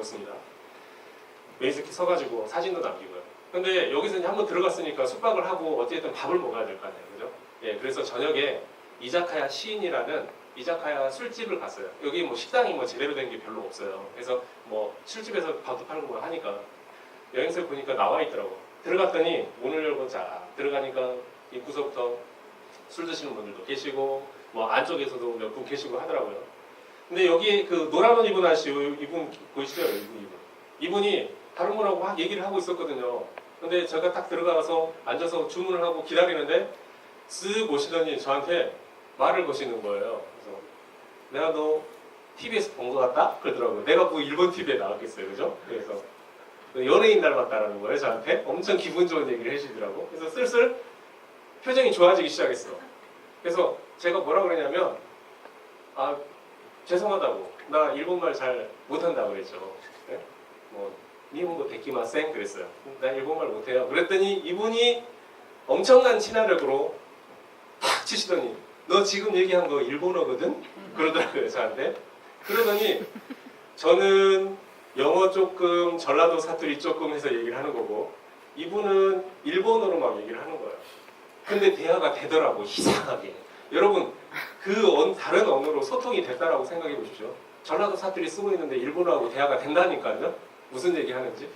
그렇습니다. 메이스키 서가지고 사진도 남기고요. 근데 여기서 한번 들어갔으니까 숙박을 하고 어쨌든 밥을 먹어야 될 거 아니에요, 그죠? 예, 그래서 저녁에 이자카야 시인이라는 이자카야 술집을 갔어요. 여기 뭐 식당이 뭐 제대로 된 게 별로 없어요. 그래서 뭐 술집에서 밥도 팔고 뭐 하니까 여행사 보니까 나와 있더라고. 들어갔더니 문을 열고 자 들어가니까 입구서부터 술 드시는 분들도 계시고 뭐 안쪽에서도 몇 분 계시고 하더라고요. 근데 여기 그 노란 옷 입은 아저씨 이분 보이시죠? 이분 이분. 이분이 다른 분하고 막 얘기를 하고 있었거든요. 근데 제가 딱 들어가서 앉아서 주문을 하고 기다리는데 쓱 오시더니 저한테 말을 거시는 거예요. 그래서 내가 너 TV에서 본 것 같다? 그러더라고요. 내가 뭐 일본 TV에 나왔겠어요. 그죠? 그래서 연예인 닮았다라는 거예요. 저한테 엄청 기분 좋은 얘기를 해주시더라고. 그래서 슬슬 표정이 좋아지기 시작했어. 그래서 제가 뭐라 그러냐면 아 죄송하다고 나 일본말 잘 못한다고 그랬죠. 네? 뭐 니혼고 데키마센 그랬어요. 나 일본말 못해요. 그랬더니 이분이 엄청난 친화력으로 탁 치시더니 너 지금 얘기한 거 일본어거든? 그러더라고요 저한테. 그러더니 저는 영어 조금 전라도 사투리 조금 해서 얘기를 하는 거고 이분은 일본어로 막 얘기를 하는 거예요. 근데 대화가 되더라고 이상하게. 여러분 그 언- 다른 언어로 소통이 됐다라고 생각해 보십시오. 전라도 사투리 쓰고 있는데 일본어하고 대화가 된다니까요. 무슨 얘기 하는지.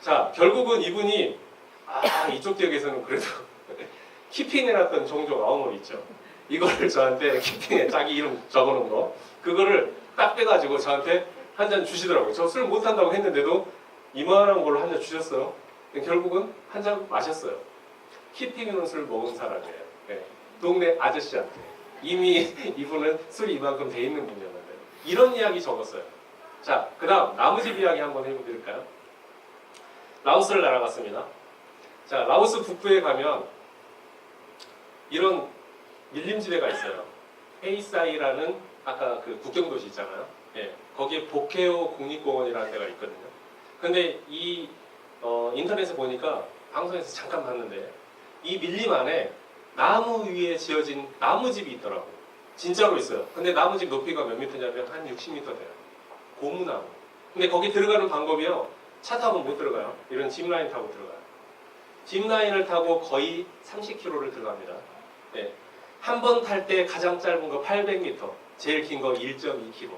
자 결국은 이분이 아 이쪽 지역에서는 그래도 키핑해놨던 종종 아우몰 있죠. 이거를 저한테 키핑에 자기 이름 적어놓은 거 그거를 딱 빼가지고 저한테 한 잔 주시더라고요. 저 술 못한다고 했는데도 이만한 걸로 한 잔 주셨어요. 결국은 한 잔 마셨어요. 키핑해놓은 술 먹은 사람이에요. 네. 동네 아저씨한테 이미 이분은 술이 이만큼 돼 있는 분이었는데 이런 이야기 적었어요. 자, 그다음 나무집 이야기 한번 해보실까요? 라오스를 날아갔습니다. 자, 라오스 북부에 가면 이런 밀림지대가 있어요. 헤이사이라는 아까 그 국경도시 있잖아요. 예, 거기에 보케오 국립공원이라는 데가 있거든요. 근데 이 어, 인터넷에 보니까 방송에서 잠깐 봤는데 이 밀림 안에 나무 위에 지어진 나무집이 있더라고. 진짜로 있어요. 근데 나무집 높이가 몇 미터냐면 한 60m 돼요. 고무나무. 근데 거기 들어가는 방법이요. 차 타고 못 들어가요. 이런 짚라인 타고 들어가요. 짚라인을 타고 거의 30km를 들어갑니다. 네. 한 번 탈 때 가장 짧은 거 800m, 제일 긴 거 1.2km.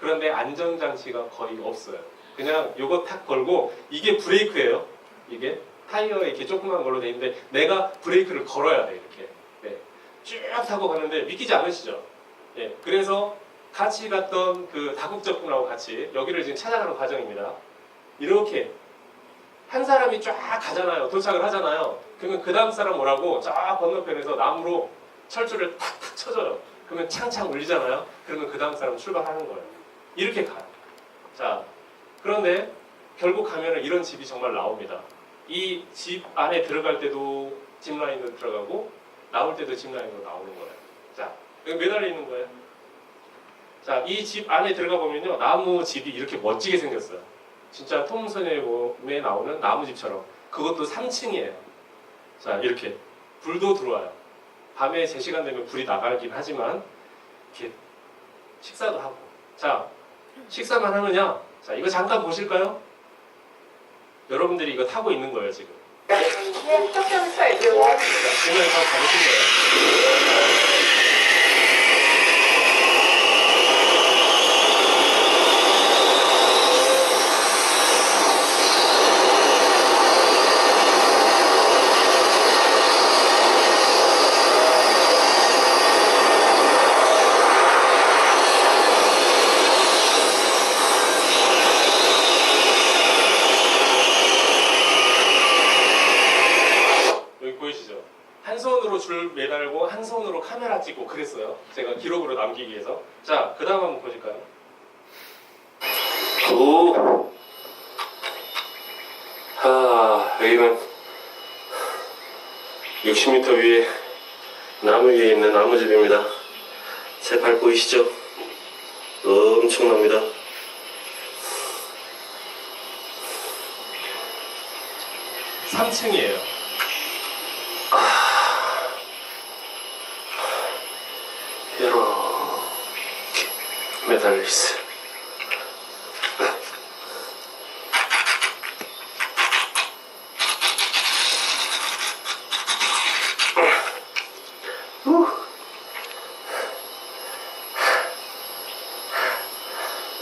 그런데 안전장치가 거의 없어요. 그냥 요거 탁 걸고 이게 브레이크예요. 이게 타이어에 이렇게 조그만 걸로 돼 있는데 내가 브레이크를 걸어야 돼 이렇게. 네. 쭉 타고 가는데 믿기지 않으시죠? 예. 그래서 같이 갔던 그 다국적 분하고 같이 여기를 지금 찾아가는 과정입니다. 이렇게 한 사람이 쫙 가잖아요. 도착을 하잖아요. 그러면 그 다음 사람 뭐라고 쫙 건너편에서 나무로 철조를 탁탁 쳐줘요. 그러면 창창 울리잖아요. 그러면 그 다음 사람 출발하는 거예요. 이렇게 가요. 자, 그런데 결국 가면은 이런 집이 정말 나옵니다. 이 집 안에 들어갈 때도 집 라인으로 들어가고 나올 때도 집 라인으로 나오는 거예요. 자, 여기 매달려 있는 거예요. 자, 이 집 안에 들어가 보면요. 나무 집이 이렇게 멋지게 생겼어요. 진짜 톰슨의 몸에 나오는 나무 집처럼. 그것도 3층이에요. 자, 이렇게. 불도 들어와요. 밤에 제 시간 되면 불이 나가긴 하지만, 이렇게 식사도 하고. 자, 식사만 하느냐? 자, 이거 잠깐 보실까요? 여러분들이 이거 타고 있는 거예요 지금. 네, 조금 살죠. 오늘 더 가보신 거예요. 줄 매달고 한 손으로 카메라 찍고 그랬어요. 제가 기록으로 남기기 위해서. 자, 그 다음 한번 보실까요? 오. 아, 여기는 60m 위에 나무 위에 있는 나무집입니다. 제 발 보이시죠? 엄청납니다. 삼층이에요 매달려 있어요.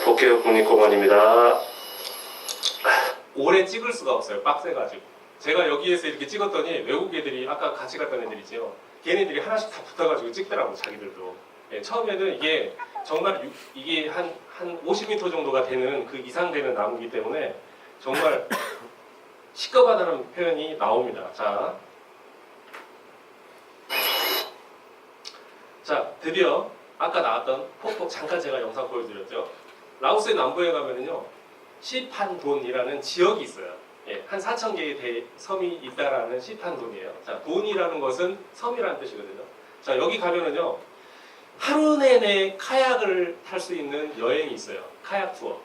복귀 국립공원입니다. 오래 찍을 수가 없어요. 빡세가지고. 제가 여기에서 이렇게 찍었더니 외국 애들이 아까 같이 갔던 애들이죠. 걔네들이 하나씩 다 붙어가지고 찍더라고 자기들도. 예, 처음에는 이게 정말 유- 이게 한, 한 50m 정도가 되는 그 이상 되는 나무기 때문에 정말 시끄하다는 표현이 나옵니다. 자. 자, 드디어 아까 나왔던 폭포 잠깐 제가 영상 보여드렸죠. 라오스의 남부에 가면은요, 시판돈이라는 지역이 있어요. 예, 한 4천 개의 대, 섬이 있다라는 시판돈이에요. 자, 돈이라는 것은 섬이라는 뜻이거든요. 자, 여기 가면은요, 하루 내내 카약을 탈 수 있는 여행이 있어요. 카약 투어.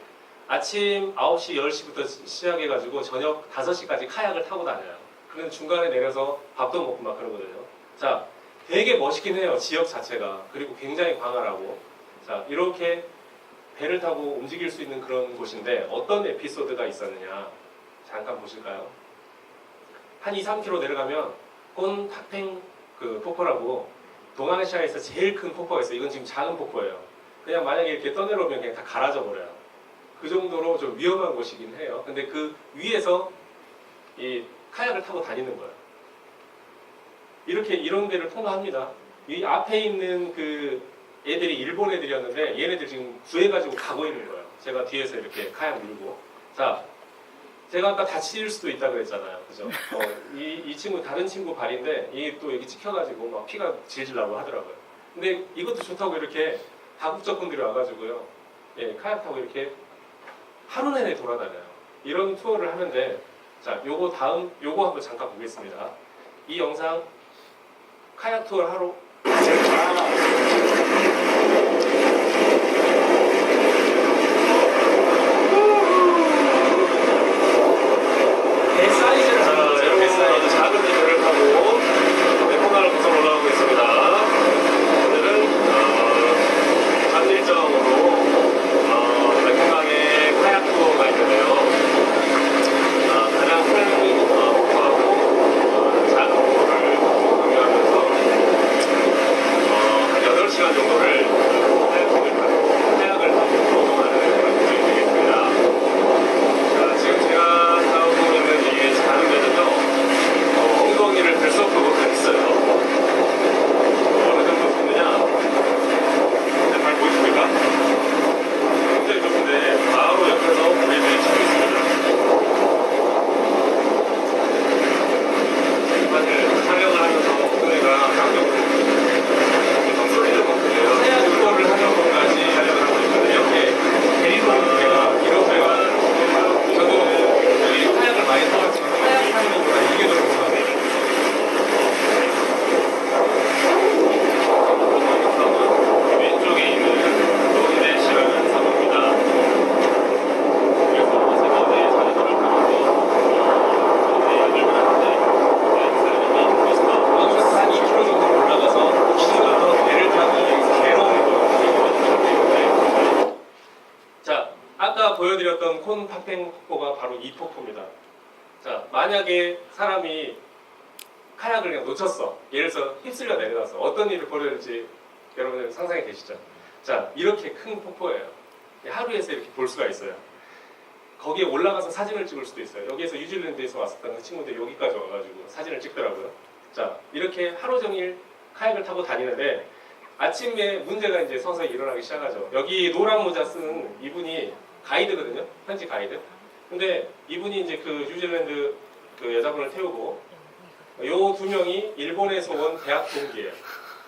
아침 9시, 10시부터 시작해가지고 저녁 5시까지 카약을 타고 다녀요. 그럼 중간에 내려서 밥도 먹고 막 그러거든요. 자, 되게 멋있긴 해요. 지역 자체가. 그리고 굉장히 광활하고. 자, 이렇게 배를 타고 움직일 수 있는 그런 곳인데 어떤 에피소드가 있었느냐. 잠깐 보실까요? 한 2, 3km 내려가면 꼰 탁팽 그 폭포라고 동아시아에서 제일 큰 폭포가 있어요. 이건 지금 작은 폭포예요. 그냥 만약에 이렇게 떠내려오면 그냥 다 갈아져 버려요. 그 정도로 좀 위험한 곳이긴 해요. 근데 그 위에서 이 카약을 타고 다니는 거예요. 이렇게 이런 데를 통과합니다. 이 앞에 있는 그 애들이 일본 애들이었는데 얘네들 지금 구해가지고 가고 있는 거예요. 제가 뒤에서 이렇게 카약 밀고. 자, 제가 아까 다칠 수도 있다 그랬잖아요. 그죠? 어, 이, 이 친구 다른 친구 발인데 이게 또 여기 찍혀가지고 막 피가 질질 나고 하더라고요. 근데 이것도 좋다고 이렇게 다국적분들이 와가지고요. 예, 카약 타고 이렇게 하루 내내 돌아다녀요. 이런 투어를 하는데 자, 요거 다음 요거 한번 잠깐 보겠습니다. 이 영상 카약 투어를 하러 배 사이즈를 잡아보세요. 배 사이즈 작은 배를 타고 메코나를 부터 올라오고 있습니다. 오늘은 어, 전 일정으로 어, 메코강의 카약 투어가 있는데요. 어, 가장 큰 어, 폭포하고 어, 작은 폭포를 경유하면서 어, 한 8시간 정도를 카약을 타고 카약을 타고 이동하는 그런 일정이 되겠습니다. 자, 지금 제가 타고 있는 이 작은 배는요, 어, 엉덩이를 들썩하고 있어요. 어느 정도 굽느냐? 네, 잘 보이십니까? 굉장히 좁은데, 바로 옆에서 우리들이 치고 있습니다. 사실 촬영을 하면서 엉덩이가 강력으로 엉덩이를 먹는데요. 하얀 그거를 하면서까지 촬영을 하고 있거든요. 이렇게 대리동 배가, 이런 배가 저도 이 카약을 많이 타봤지만 카약 타는 것보다 이게 더 궁금하네요. 왼쪽에 있는 노인대시라는 섬입니다. 그래서 세 번째 자전거를 타면서 여덟 분한테 사람이 있습니다. 여기서 한 2km 정도 올라가서 기지가 배를 타고 괴로운 거예요. 자, 아까 보여드렸던 콘 팝팽 폭포가 바로 이 폭포입니다. 자, 만약에 사람이 카약을 그냥 놓쳤어. 예를 들어서 휩쓸려 내려가서 어떤 일을 벌여질지 여러분들 상상이 되시죠? 자, 이렇게 큰 폭포예요. 하루에서 이렇게 볼 수가 있어요. 거기에 올라가서 사진을 찍을 수도 있어요. 여기에서 뉴질랜드에서 왔었던 그 친구들이 여기까지 와가지고 사진을 찍더라고요. 자, 이렇게 하루 종일 카약을 타고 다니는데 아침에 문제가 이제 서서히 일어나기 시작하죠. 여기 노란 모자 쓴 이분이 가이드거든요. 현지 가이드. 근데 이분이 이제 그 뉴질랜드 그 여자분을 태우고 요 두 명이 일본에서 온 대학 동기예요.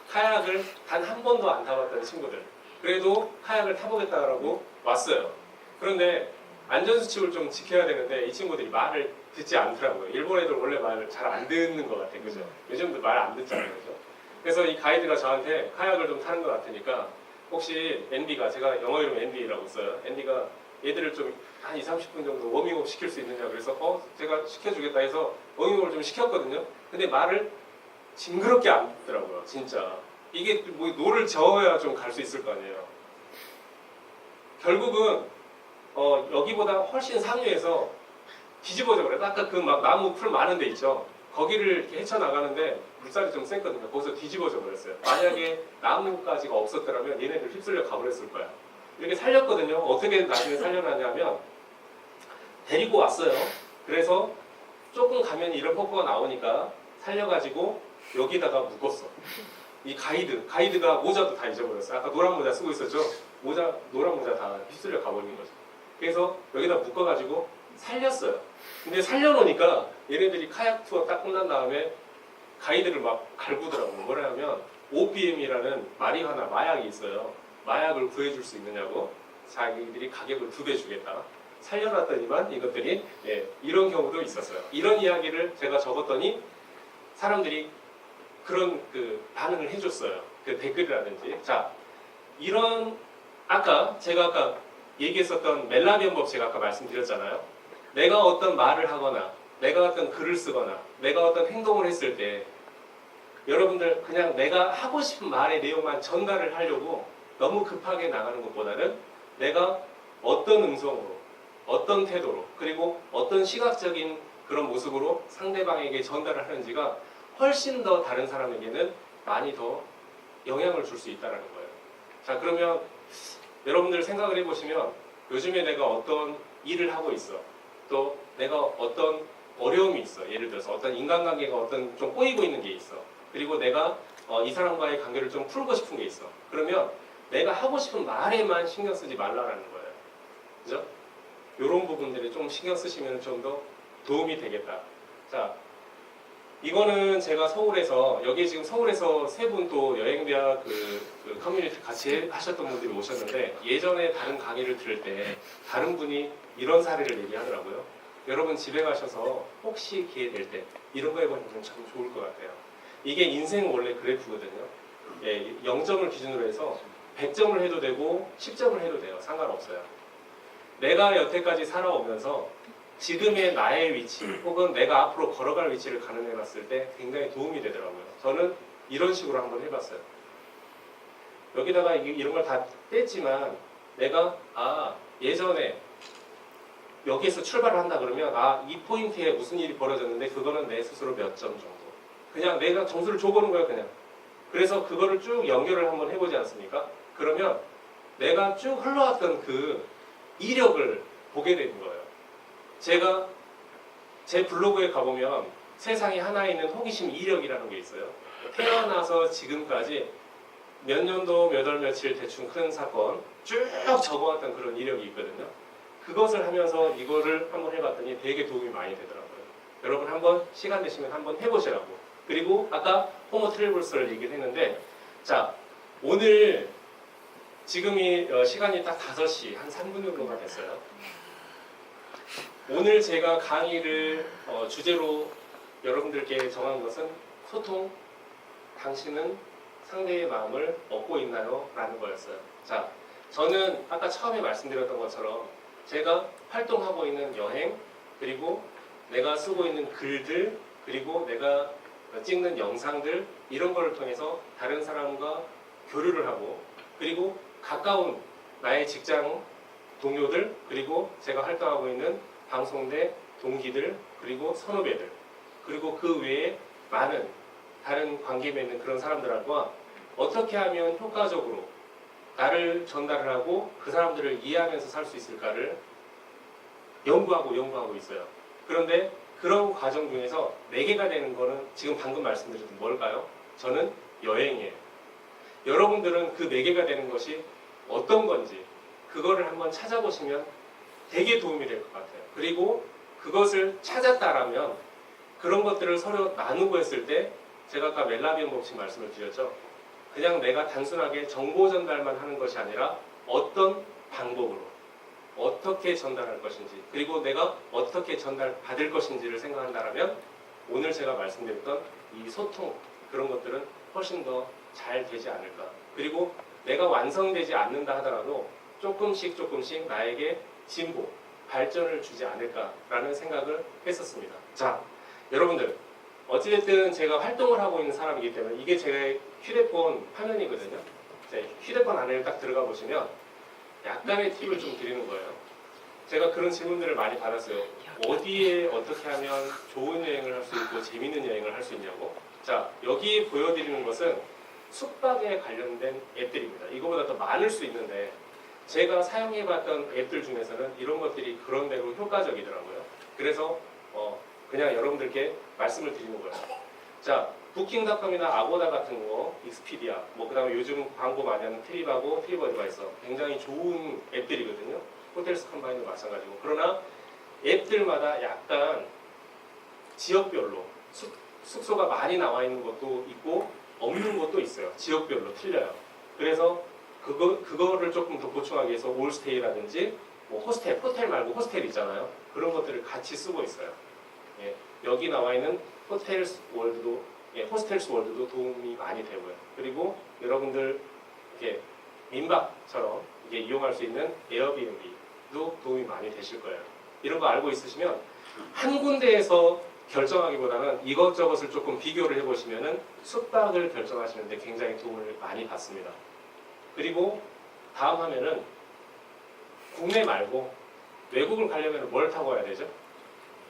카약을 단 한 번도 안 타봤다는 친구들. 그래도 카약을 타보겠다라고 왔어요. 그런데 안전수칙을 좀 지켜야 되는데 이 친구들이 말을 듣지 않더라고요. 일본 애들 원래 말을 잘 안 듣는 것 같아요. 그죠? 요즘도 말 안 듣잖아요. 그래서 이 가이드가 저한테 카약을 좀 타는 것 같으니까 혹시 앤디가 제가 영어 이름 앤디라고 써요. 앤디가 얘들을 좀 한 2, 30분 정도 워밍업 시킬 수 있느냐 그래서 어 제가 시켜주겠다 해서 워밍업을 좀 시켰거든요. 근데 말을 징그럽게 안 듣더라고요. 진짜 이게 뭐 노를 저어야 좀 갈 수 있을 거 아니에요. 결국은 어, 여기보다 훨씬 상류에서 뒤집어져 버려요. 아까 그 막 나무 풀 많은 데 있죠. 거기를 이렇게 헤쳐나가는데 물살이 좀 셌거든요. 거기서 뒤집어져 버렸어요. 만약에 나무까지가 없었더라면 얘네들 휩쓸려 가버렸을 거야. 이렇게 살렸거든요. 어떻게 나중에 살려놨냐면 데리고 왔어요. 그래서 조금 가면 이런 폭포가 나오니까 살려가지고 여기다가 묶었어. 이 가이드, 가이드가 모자도 다 잊어버렸어. 아까 노란 모자 쓰고 있었죠? 모자, 노란 모자 다 휩쓸려 가버린 거죠. 그래서 여기다 묶어가지고 살렸어요. 근데 살려놓으니까 얘네들이 카약 투어 딱 끝난 다음에 가이드를 막 갈구더라고요. 뭐냐면 OPM이라는 마리화나 마약이 있어요. 마약을 구해줄 수 있느냐고 자기들이 가격을 두 배 주겠다. 살려놨더니만 이것들이 예, 이런 경우도 있었어요. 이런 이야기를 제가 적었더니 사람들이 그런 그 반응을 해줬어요. 그 댓글이라든지 자 이런 아까 제가 아까 얘기했었던 멜라비언 법 제가 아까 말씀드렸잖아요. 내가 어떤 말을 하거나 내가 어떤 글을 쓰거나 내가 어떤 행동을 했을 때 여러분들 그냥 내가 하고 싶은 말의 내용만 전달을 하려고 너무 급하게 나가는 것보다는 내가 어떤 음성으로 어떤 태도로 그리고 어떤 시각적인 그런 모습으로 상대방에게 전달을 하는지가 훨씬 더 다른 사람에게는 많이 더 영향을 줄 수 있다는 거예요. 자 그러면 여러분들 생각을 해보시면 요즘에 내가 어떤 일을 하고 있어 또 내가 어떤 어려움이 있어. 예를 들어서 어떤 인간관계가 어떤 좀 꼬이고 있는 게 있어. 그리고 내가 어, 이 사람과의 관계를 좀 풀고 싶은 게 있어. 그러면 내가 하고 싶은 말에만 신경 쓰지 말라라는 거예요. 그죠? 이런 부분들에 좀 신경 쓰시면 좀 더 도움이 되겠다. 자 이거는 제가 서울에서 여기 지금 서울에서 세 분 또 여행대학 그, 그 커뮤니티 같이 하셨던 분들이 오셨는데 예전에 다른 강의를 들을 때 다른 분이 이런 사례를 얘기하더라고요. 여러분 집에 가셔서 혹시 기회 될 때 이런 거 해보시면 참 좋을 것 같아요. 이게 인생 원래 그래프거든요. 예, 0점을 기준으로 해서 100점을 해도 되고 10점을 해도 돼요. 상관없어요. 내가 여태까지 살아오면서 지금의 나의 위치 혹은 내가 앞으로 걸어갈 위치를 가늠해 봤을 때 굉장히 도움이 되더라고요. 저는 이런 식으로 한번 해봤어요. 여기다가 이- 이런 걸다 뺐지만 내가 아 예전에 여기에서 출발을 한다 그러면 아 이 포인트에 무슨 일이 벌어졌는데 그거는 내 스스로 몇 점 정도 그냥 내가 점수를 줘보는 거예요 그냥 그래서 그거를 쭉 연결을 한번 해보지 않습니까? 그러면 내가 쭉 흘러왔던 그 이력을 보게 되는 거예요. 제가 제 블로그에 가보면 세상에 하나 있는 호기심 이력이라는 게 있어요. 태어나서 지금까지 몇 년도 몇 월 며칠 대충 큰 사건 쭉 적어왔던 그런 이력이 있거든요. 그것을 하면서 이거를 한번 해봤더니 되게 도움이 많이 되더라고요. 여러분 한번 시간 되시면 한번 해보시라고. 그리고 아까 호모 트레블스를 얘기를 했는데 자 오늘 지금이 어, 시간이 딱 5시 한 3분 정도가 됐어요. 오늘 제가 강의를 어, 주제로 여러분들께 정한 것은 소통, 당신은 상대의 마음을 얻고 있나요? 라는 거였어요. 자, 저는 아까 처음에 말씀드렸던 것처럼 제가 활동하고 있는 여행, 그리고 내가 쓰고 있는 글들, 그리고 내가 찍는 영상들, 이런 거를 통해서 다른 사람과 교류를 하고, 그리고 가까운 나의 직장 동료들, 그리고 제가 활동하고 있는 방송대 동기들, 그리고 선후배들, 그리고 그 외에 많은 다른 관계 맺는 그런 사람들과 어떻게 하면 효과적으로 나를 전달을 하고 그 사람들을 이해하면서 살 수 있을까를 연구하고 연구하고 있어요. 그런데 그런 과정 중에서 매개가 되는 거는 지금 방금 말씀드렸던 뭘까요? 저는 여행이에요. 여러분들은 그 매개가 되는 것이 어떤 건지 그거를 한번 찾아보시면 되게 도움이 될 것 같아요. 그리고 그것을 찾았다라면 그런 것들을 서로 나누고 했을 때 제가 아까 멜라비언 법칙 말씀을 드렸죠. 그냥 내가 단순하게 정보 전달만 하는 것이 아니라 어떤 방법으로 어떻게 전달할 것인지 그리고 내가 어떻게 전달 받을 것인지를 생각한다면 오늘 제가 말씀드렸던 이 소통 그런 것들은 훨씬 더 잘 되지 않을까. 그리고 내가 완성되지 않는다 하더라도 조금씩 조금씩 나에게 진보, 발전을 주지 않을까라는 생각을 했었습니다. 자, 여러분들 어찌됐든 제가 활동을 하고 있는 사람이기 때문에 이게 제 휴대폰 화면이거든요. 제 휴대폰 안에 딱 들어가 보시면 약간의 팁을 좀 드리는 거예요. 제가 그런 질문들을 많이 받았어요. 어디에 어떻게 하면 좋은 여행을 할 수 있고 재밌는 여행을 할 수 있냐고. 자, 여기 보여드리는 것은 숙박에 관련된 앱들입니다. 이거보다 더 많을 수 있는데 제가 사용해봤던 앱들 중에서는 이런 것들이 그런 대로 효과적이더라고요. 그래서 어, 그냥 여러분들께 말씀을 드리는 거예요. 자, 부킹닷컴이나 아고다 같은 거, 익스피디아, 뭐 그다음에 요즘 광고 많이 하는 트립하고 트리버드바이서 굉장히 좋은 앱들이거든요. 호텔스 컴바인도 마찬가지고. 그러나 앱들마다 약간 지역별로 숙, 숙소가 많이 나와 있는 것도 있고 없는 것도 있어요. 지역별로 틀려요. 그래서 그거 그거를 조금 더 보충하기 위해서 올스테이라든지 뭐 호스텔, 호텔 말고 호스텔 있잖아요. 그런 것들을 같이 쓰고 있어요. 예, 여기 나와 있는 호텔스 월드도 예, 호스텔스 월드도 도움이 많이 되고요. 그리고 여러분들 이렇게 민박처럼 이게 이용할 수 있는 에어비앤비도 도움이 많이 되실 거예요. 이런 거 알고 있으시면 한 군데에서 결정하기보다는 이것저것을 조금 비교를 해보시면은 숙박을 결정하시는데 굉장히 도움을 많이 받습니다. 그리고 다음 화면은 국내 말고 외국을 가려면 뭘 타고 가야 되죠?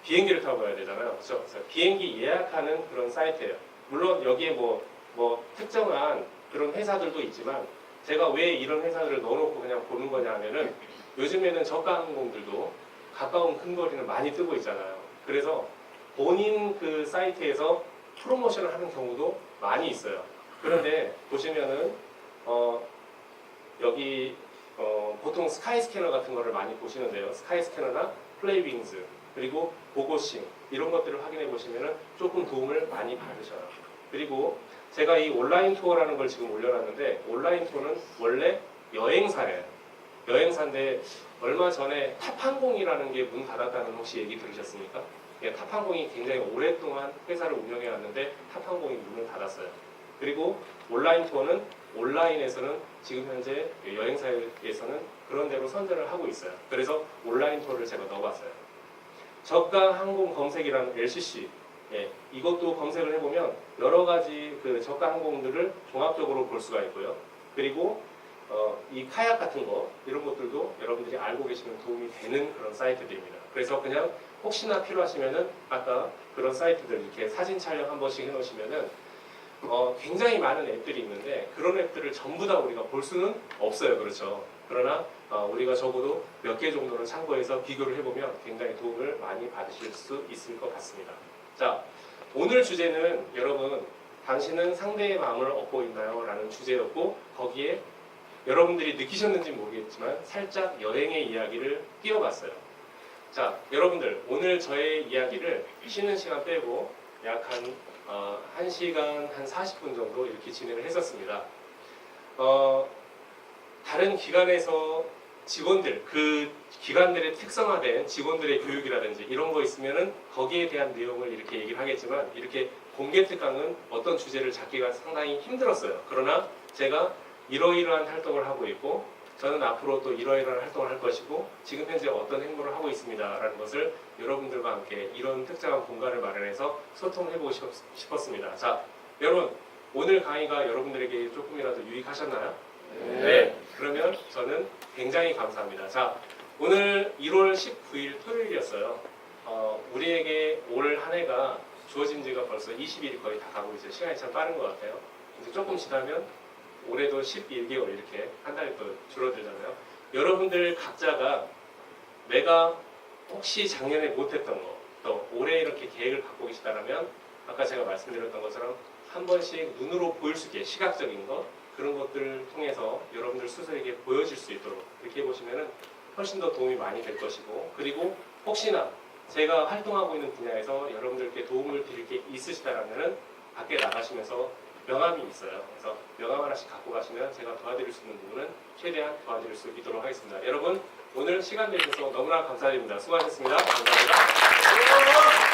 비행기를 타고 가야 되잖아요. 그렇죠? 비행기 예약하는 그런 사이트예요. 물론 여기에 뭐, 뭐 특정한 그런 회사들도 있지만 제가 왜 이런 회사들을 넣어놓고 그냥 보는 거냐 하면은 요즘에는 저가 항공들도 가까운 큰 거리는 많이 뜨고 있잖아요. 그래서 본인 그 사이트에서 프로모션을 하는 경우도 많이 있어요. 그런데 보시면은 어 여기 어 보통 스카이 스캐너 같은 거를 많이 보시는데요. 스카이 스캐너나 플레이윙즈 그리고 보고싱 이런 것들을 확인해 보시면은 조금 도움을 많이 받으셔요. 그리고 제가 이 온라인 투어라는 걸 지금 올려놨는데 온라인 투어는 원래 여행사예요. 여행사인데 얼마 전에 탑항공이라는 게 문 닫았다는 혹시 얘기 들으셨습니까? 예, 탑항공이 굉장히 오랫동안 회사를 운영해 왔는데 탑항공이 문을 닫았어요. 그리고 온라인 투어는 온라인에서는 지금 현재 여행사에서는 그런 대로 선전을 하고 있어요. 그래서 온라인 투어를 제가 넣어봤어요. 저가 항공 검색이라는 LCC 예, 이것도 검색을 해보면 여러 가지 그 저가 항공들을 종합적으로 볼 수가 있고요. 그리고 어, 이 카약 같은 거 이런 것들도 여러분들이 알고 계시면 도움이 되는 그런 사이트들입니다. 그래서 그냥 혹시나 필요하시면은 아까 그런 사이트들 이렇게 사진 촬영 한 번씩 해놓으시면은 어, 굉장히 많은 앱들이 있는데 그런 앱들을 전부 다 우리가 볼 수는 없어요. 그렇죠. 그러나 어, 우리가 적어도 몇 개 정도는 참고해서 비교를 해보면 굉장히 도움을 많이 받으실 수 있을 것 같습니다. 자, 오늘 주제는 여러분 당신은 상대의 마음을 얻고 있나요? 라는 주제였고 거기에 여러분들이 느끼셨는지 모르겠지만 살짝 여행의 이야기를 띄워봤어요. 자, 여러분들 오늘 저의 이야기를 쉬는 시간 빼고 약한 어, 1시간 한 40분 정도 이렇게 진행을 했었습니다. 어, 다른 기관에서 직원들, 그 기관들의 특성화된 직원들의 교육이라든지 이런 거 있으면은 거기에 대한 내용을 이렇게 얘기를 하겠지만 이렇게 공개 특강은 어떤 주제를 잡기가 상당히 힘들었어요. 그러나 제가 이러이러한 활동을 하고 있고 저는 앞으로 또 이러이러한 활동을 할 것이고 지금 현재 어떤 행보를 하고 있습니다라는 것을 여러분들과 함께 이런 특정한 공간을 마련해서 소통해보고 싶- 싶었습니다. 자, 여러분 오늘 강의가 여러분들에게 조금이라도 유익하셨나요? 네. 그러면 저는 굉장히 감사합니다. 자, 오늘 1월 19일 토요일이었어요. 어, 우리에게 올 한 해가 주어진 지가 벌써 20일이 거의 다 가고 있어요. 시간이 참 빠른 것 같아요. 이제 조금 지나면 올해도 11개월 이렇게 한 달이 또 줄어들잖아요. 여러분들 각자가 내가 혹시 작년에 못했던 거, 또 올해 이렇게 계획을 갖고 계시다면 아까 제가 말씀드렸던 것처럼 한 번씩 눈으로 보일 수 있게 시각적인 것 그런 것들을 통해서 여러분들 스스로에게 보여질 수 있도록 이렇게 해보시면 훨씬 더 도움이 많이 될 것이고 그리고 혹시나 제가 활동하고 있는 분야에서 여러분들께 도움을 드릴 게 있으시다라면 밖에 나가시면서 명함이 있어요. 그래서 명함 하나씩 갖고 가시면 제가 도와드릴 수 있는 부분은 최대한 도와드릴 수 있도록 하겠습니다. 여러분 오늘 시간 내주셔서 너무나 감사드립니다. 수고하셨습니다. 감사합니다.